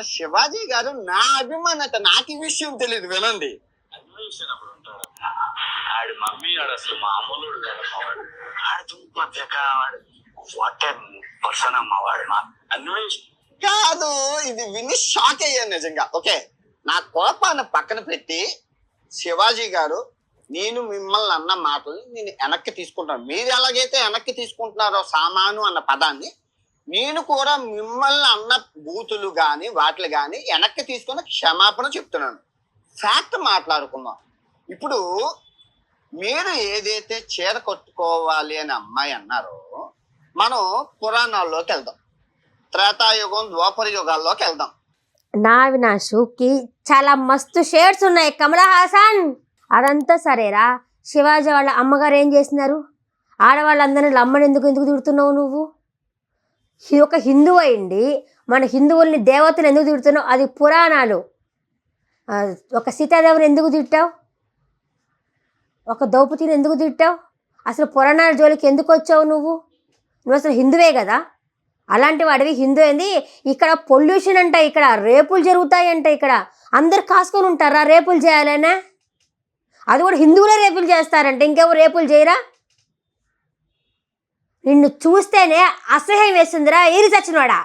శివాజీ గారు నా అభిమానత నాకు ఈ విషయం తెలియదు వినండి. ఆడి మమ్మీ ఆడు అసలు మామూలు ఆడు దుంపక వాడు. వాట్ పర్సన్ అమ్మ వాడు మా. అన్వేష్ కాదు ఇది విని షాక్ అయ్యాను నిజంగా. ఓకే నా కోపాన్ని పక్కన పెట్టి శివాజీ గారు నేను మిమ్మల్ని అన్న మాటలు నేను వెనక్కి తీసుకుంటాను. మీరు ఎలాగైతే వెనక్కి తీసుకుంటున్నారో సామాను అన్న పదాన్ని నేను కూడా మిమ్మల్ని అన్న బూతులు గాని వాటిలు గాని వెనక్కి తీసుకుని క్షమాపణ చెప్తున్నాను. ఫ్యాక్ట్ మాట్లాడుకుందాం. ఇప్పుడు మీరు ఏదైతే చీర కట్టుకోవాలి అని అమ్మాయి అన్నారో మనం పురాణాల్లోకి వెళ్దాం త్రేతాయుగం ద్వాపర యుగాల్లోకి వెళ్దాం. నా వినాశుకి చాలా మస్తు షేడ్స్ ఉన్నాయి కమలా హాసన్! అదంతా సరేరా. శివాజీ వాళ్ళ అమ్మగారు ఏం చేసినారు? ఆడవాళ్ళందరినీ అమ్మని ఎందుకు ఎందుకు తిడుతున్నావు నువ్వు? ఒక హిందువు అయింది. మన హిందువుల్ని దేవతలు ఎందుకు తిడుతున్నావు? అది పురాణాలు. ఒక సీతాదేవిని ఎందుకు తిట్టావు? ఒక ద్రౌపదిని ఎందుకు తిట్టావు? అసలు పురాణాల జోలికి ఎందుకు వచ్చావు నువ్వు? నువ్వు అసలు హిందువే కదా? అలాంటి వాడివి హిందూ ఏంది? ఇక్కడ పొల్యూషన్ అంట ఇక్కడ రేపులు జరుగుతాయంట ఇక్కడ. అందరు కాసుకొని ఉంటారా రేపులు చేయాలనే? అది కూడా హిందువులే రేపులు చేస్తారంట. ఇంకెవరు రేపులు చేయరా? నిన్ను చూస్తేనే అసహ్యం వేస్తుందిరా ఏరి చచ్చినవాడా